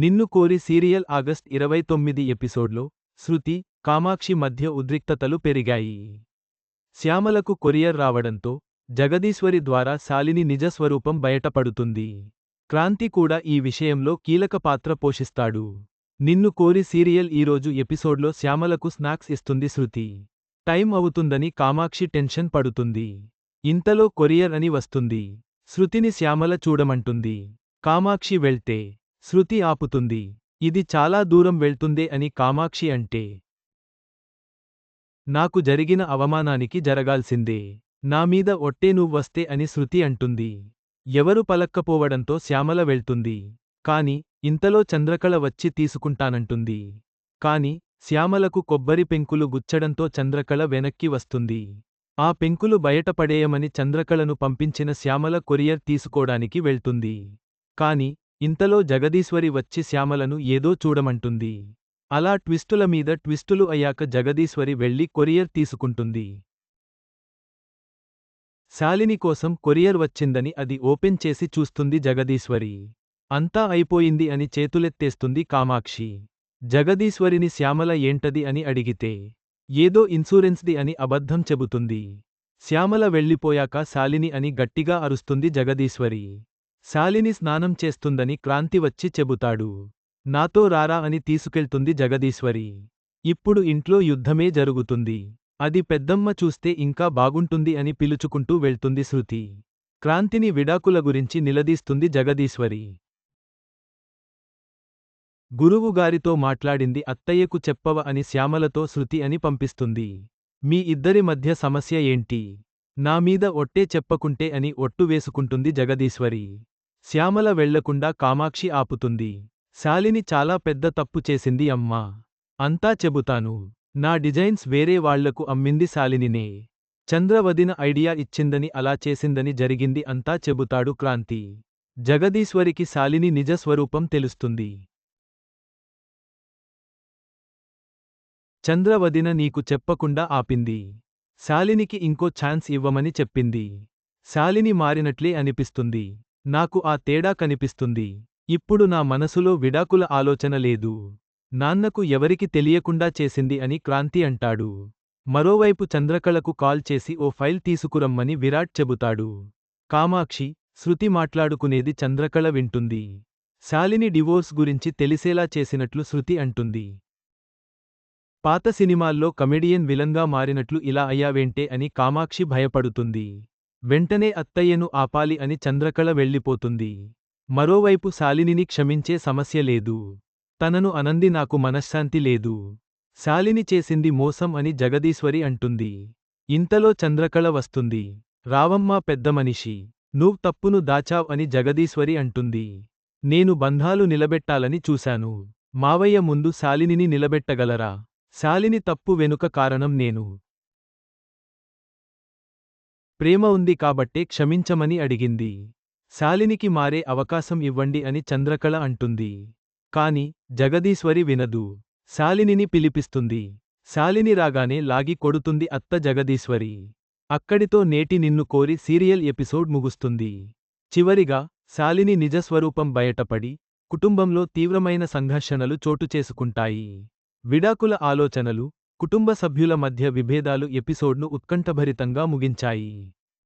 నిన్ను కోరి serial August ఇరవై తొమ్మిది ఎపిసోడ్లో శృతి కామాక్షి మధ్య ఉద్రిక్తతలు పెరిగాయి. శ్యామలకు కొరియర్ రావడంతో జగదీశ్వరి ద్వారా శాలిని నిజస్వరూపం బయటపడుతుంది. క్రాంతి కూడా ఈ విషయంలో కీలక పాత్ర పోషిస్తాడు. నిన్ను కోరి సీరియల్ ఈరోజు ఎపిసోడ్లో శ్యామలకు స్నాక్స్ ఇస్తుంది శృతి. టైం అవుతుందని కామాక్షి టెన్షన్ పడుతుంది. ఇంతలో కొరియర్ అని వస్తుంది. శృతిని శ్యామల చూడమంటుంది. కామాక్షి వెళ్తే శృతి ఆపుతుంది. ఇది చాలా దూరం వెళ్తుందే అని కామాక్షి అంటే నాకు జరిగిన అవమానానికి జరగాల్సిందే. నామీద ఒట్టే నువ్వొస్తే అని శృతి అంటుంది. ఎవరు పలక్కపోవడంతో శ్యామల వెళ్తుంది. కాని ఇంతలో చంద్రకళ వచ్చి తీసుకుంటానంటుంది. కాని శ్యామలకు కొబ్బరి పెంకులు గుచ్చడంతో చంద్రకళ వెనక్కి వస్తుంది. ఆ పెంకులు బయటపడేయమని చంద్రకళను పంపించిన శ్యామల కొరియర్ తీసుకోడానికి వెళ్తుంది. కాని ఇంతలో జగదీశ్వరి వచ్చి శ్యామలను ఏదో చూడమంటుంది. అలా ట్విస్టుల మీద ట్విస్టులు అయ్యాక జగదీశ్వరి వెళ్ళి కొరియర్ తీసుకుంటుంది. శాలిని కోసం కొరియర్ వచ్చిందని అది ఓపెన్ చేసి చూస్తుంది జగదీశ్వరి. అంతా అయిపోయింది అని చేతులెత్తేస్తుంది కామాక్షి. జగదీశ్వరిని శ్యామల ఏంటది అని అడిగితే ఏదో ఇన్సూరెన్స్ది అని అబద్ధం చెబుతుంది. శ్యామల వెళ్ళిపోయాక శాలిని అని గట్టిగా అరుస్తుంది జగదీశ్వరి. శాలిని స్నానం చేస్తుందని క్రాంతి వచ్చి చెబుతాడు. నాతో రారా అని తీసుకెళ్తుంది జగదీశ్వరి. ఇప్పుడు ఇంట్లో యుద్ధమే జరుగుతుంది. అది పెద్దమ్మ చూస్తే ఇంకా బాగుంటుంది అని పిలుచుకుంటూ వెళ్తుంది శృతి. క్రాంతిని విడాకుల గురించి నిలదీస్తుంది జగదీశ్వరి. గురువుగారితో మాట్లాడింది అత్తయ్యకు చెప్పవ అని శ్యామలతో శృతి అని పంపిస్తుంది. మీ ఇద్దరి మధ్య సమస్య ఏంటి? నా మీద ఒట్టే చెప్పకుంటే అని ఒట్టు వేసుకుంటుంది జగదీశ్వరి. శ్యామల వెళ్ళకుండా కామాక్షి ఆపుతుంది. శాలిని చాలా పెద్ద తప్పు చేసింది అమ్మా. అంతా చెబుతాను. నా డిజైన్స్ వేరే వాళ్ళకు అమ్మింది శాలినినే. చంద్రవదిన ఐడియా ఇచ్చిందని అలా చేసిందని జరిగింది అంతా చెబుతాడు క్రాంతి. జగదీశ్వరికి శాలిని నిజ స్వరూపం తెలుస్తుంది. చంద్రవదిన నీకు చెప్పకుండా ఆపింది. శాలినికి ఇంకో ఛాన్స్ ఇవ్వమని చెప్పింది. శాలిని మారినట్లే అనిపిస్తుంది. నాకు ఆ తేడా కనిపిస్తుంది. ఇప్పుడు నా మనసులో విడాకుల ఆలోచన లేదు. నాన్నకు ఎవరికి తెలియకుండా చేసింది అని క్రాంతి అంటాడు. మరోవైపు చంద్రకళకు కాల్ చేసి ఓ ఫైల్ తీసుకురమ్మని విరాట్ చెబుతాడు. కామాక్షి శృతి మాట్లాడుకునేది చంద్రకళ వింటుంది. శాలిని డివోర్స్ గురించి తెలిసేలా చేసినట్లు శృతి అంటుంది. పాత సినిమాల్లో కమెడియన్ విలన్గా మారినట్లు ఇలా అయ్యావేంటే అని కామాక్షి భయపడుతుంది. వెంటనే అత్తయ్యను ఆపాలి అని చంద్రకళ వెళ్ళిపోతుంది. మరోవైపు శాలినిని క్షమించే సమస్య లేదు. తనను అనంది నాకు మనశ్శాంతి లేదు. శాలిని చేసింది మోసం అని జగదీశ్వరి అంటుంది. ఇంతలో చంద్రకళ వస్తుంది. రావమ్మా పెద్దమనిషి నువ్వు తప్పును దాచావ్ అని జగదీశ్వరి అంటుంది. నేను బంధాలు నిలబెట్టాలని చూశాను. మావయ్య ముందు శాలినిని నిలబెట్టగలరా? శాలిని తప్పు వెనుక కారణం నేను. ప్రేమ ఉంది కాబట్టే క్షమించమని అడిగింది. శాలినికి మారే అవకాశం ఇవ్వండి అని చంద్రకళ అంటుంది. కాని జగదీశ్వరి వినదు. శాలినిని పిలిపిస్తుంది. శాలిని రాగానే లాగి కొడుతుంది అత్త జగదీశ్వరి. అక్కడితో నేటి నిన్ను కోరి సీరియల్ ఎపిసోడ్ ముగుస్తుంది. చివరిగా శాలిని నిజస్వరూపం బయటపడి కుటుంబంలో తీవ్రమైన సంఘర్షణలు చోటుచేసుకుంటాయి విడాకుల ఆలోచనలు కుటుంబ సభ్యుల మధ్య విభేదాలు ఎపిసోడ్ను ఉత్కంఠభరితంగా ముగించాయి.